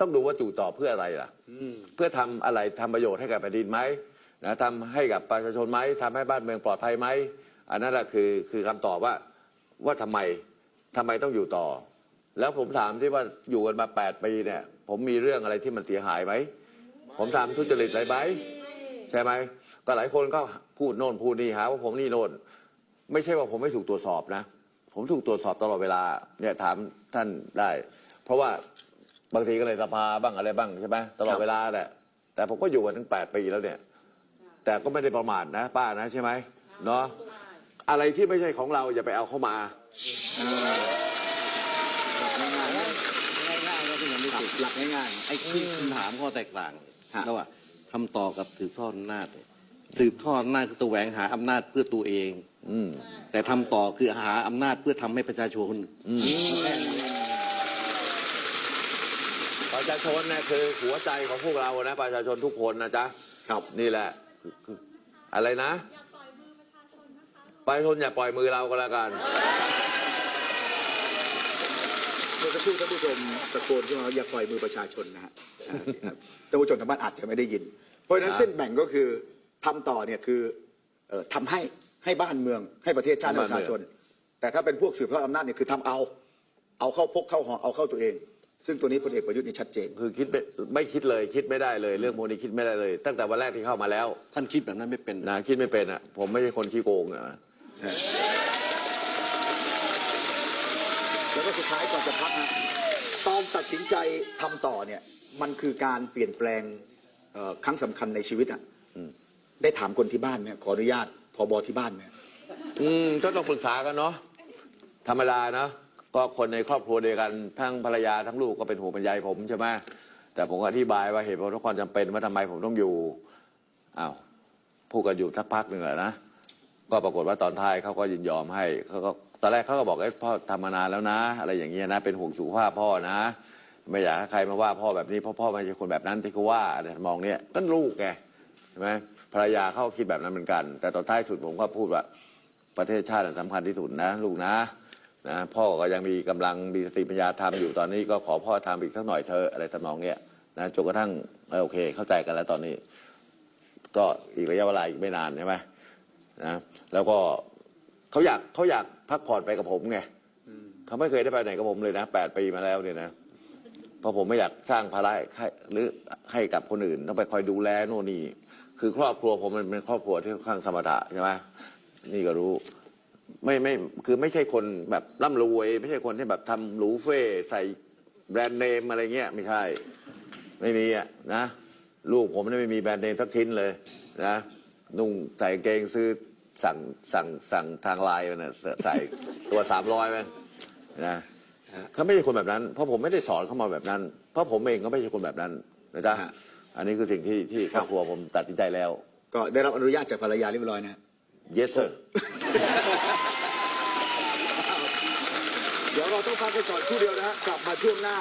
ต้องดูว่าจู่ต่อเพื่ออะไรล่ะเพื่อทำอะไรทำประโยชน์ให้กับแผ่นดินไหมนะทำให้กับประชาชนไหมทำให้บ้านเมืองปลอดภัยไหมอันนั้นแหละคือคือคำตอบว่าว่าทำไมทำไมต้องอยู่ต่อ แล้วผมถามที่ว่าอยู่กันมาแปดปีเนี่ย ผมมีเรื่องอะไรที่มันเสียหายไหมผมทำทุจริตอะไรไหมใช่ไหมก็หลายคนก็พูดโน่นพูดนี่หาว่าผมนี่โน่นไม่ใช่ว่าผมไม่ถูกตรวจสอบนะ ผมถูกตรวจสอบตลอดเวลาเนี่ยถามท่านได้ เพราะว่า บางทีก็เลยสภาบ้างอะไรบ้างใช่ไหมตลอดเวลาแหละแต่ผมก็อยู่มาถึงแปดปีแล้วเนี่ย แต่ก็ไม่ได้ประมาทนะ ป้านะใช่ไหมเนาะอะไรที่ไม่ใช่ของเราอย่าไปเอาเข้ามาง่ายๆก็เป็นอย่างนี้สุดหลักง่ายไอ้ที่คุณถามข้อแตกต่างฮะระหว่างทำต่อกับสืบทอดอำนาจเนี่ยสืบทอดอำนาจคือตัวแหวงหาอำนาจเพื่อตัวเอง อืมแต่ทำต่อคือหาอำนาจเพื่อทำให้ประชาชน ประชาชนเนี่ยคือหัวใจของพวกเรานะ ประชาชนทุกคนนะจ๊ะๆครับนี่แหละคือคืออะไรนะประชาชนอย่าปล่อยมือเราก็แล้วกันเมื่อสักครู่ท่านผู้ชมตะโกนขึ้นมาว่าอย่าปล่อยมือประชาชนนะฮะอ่าครับท่านผู้ชมทางบ้านอาจจะไม่ได้ยิน เพราะฉะนั้นครับเส้นแบ่งก็คือทำต่อเนี่ยคือเอ่อทำให้ให้บ้านเมืองให้ประเทศชาติและประชาชน แต่ถ้าเป็นพวกสืบทอดอำนาจเนี่ยคือทำเอา เอาเข้าพกเข้าหอเอาเข้าตัวเอง ซึ่งตัวนี้พลเอกประยุทธ์นี่ชัดเจน คือคิดไม่ไม่คิดเลยคิดไม่ได้เลย เรื่องพวกนี้คิดไม่ได้เลย ตั้งแต่วันแรกที่เข้ามาแล้วท่านคิดแบบนั้นไม่เป็นนะคิดไม่เป็นอะผมไม่ใช่คนขี้โกงนะแล้วก็สุดท้ายก่อนจะพักนะตอนตัดสินใจทำต่อเนี่ย มันคือการเปลี่ยนแปลงเอ่อครั้งสำคัญในชีวิตอะได้ถามคนที่บ้านไหมขออนุญาตพอบอที่บ้านไหมอืมก็ต้องปรึกษากันเนาะธรรมดานะ ก็คนในครอบครัวเดียวกันทั้งภรรยาทั้งลูกก็เป็นห่วงเป็นใยผมใช่ไหมแต่ผมก็อธิบายว่าเหตุผลทุกความจำเป็นว่าทำไมผมต้องอยู่อ้าวพูดกันอยู่สักพักหนึ่งแหละนะก็ปรากฏว่าตอนท้ายเขาก็ยินยอมให้เขาก็ตอนแรกเขาก็บอกไอ้พ่อทำมานานแล้วนะ อะไรอย่างเงี้ยนะเป็นห่วงสุขภาพพ่อนะ ไม่อยากให้ใครมาว่าพ่อแบบนี้เพราะพ่อไม่ใช่คนแบบนั้นที่เขาว่าแต่มองเนี่ยก็ลูกไงใช่ไหมภรรยาเขาก็คิดแบบนั้นเหมือนกัน แต่ตอนท้ายสุดผมก็พูดว่าประเทศชาติสำคัญที่สุดนะ ลูกนะ นะพ่อก็ยังมีกำลังมีสติปัญญาทำอยู่ตอนนี้ก็ขอพ่อทำอีกสักหน่อยเธอะอะไรทำนองเนี้ยนะจนกระทั่งเออโอเค เข้าใจกันแล้วตอนนี้ ก็อีกระยะเวลาอีกไม่นานใช่ไหมนะแล้วก็เขาอยากเขาอยากพักผ่อนไปกับผมไงเขาไม่เคยได้ไปไหนกับผมเลยนะแปดปีมาแล้วเนี่ยนะเพราะผมไม่อยากสร้างภาระให้หรือให้กับคนอื่น ต้องไปคอยดูแลโน่นนี่คือครอบครัวผมมันเป็นครอบครัวที่ค่อนข้างสมถะใช่ไหมนี่ก็รู้ ไม่ไม่คือไม่ใช่คนแบบร่ำรวย ไม่ใช่คนที่แบบทำหรูเฟ่ใส่แบรนด์เนมอะไรเงี้ยไม่ใช่ ไม่มีอะนะ ลูกผมเนี่ยไม่มีแบรนด์เนมสักชิ้นเลยนะนุ่งใส่กางเกงซื้อสั่งสั่งสั่งทางไลน์มันนะใส่ตัวสามร้อยไหมนะเขาไม่ใช่คนแบบนั้น เพราะผมไม่ได้สอนเขามาแบบนั้น เพราะผมเองก็ไม่ใช่คนแบบนั้นนะจ๊ะฮะอันนี้คือสิ่งที่ที่ครอบครัวผมตัดสินใจแล้ว ก็ได้รับอนุญาตจากภรรยาเรียบร้อยนะฮะ yes sir เดี๋ยวเราต้องพักกันก่อนครู่เดียวนะฮะกลับมาช่วงหน้า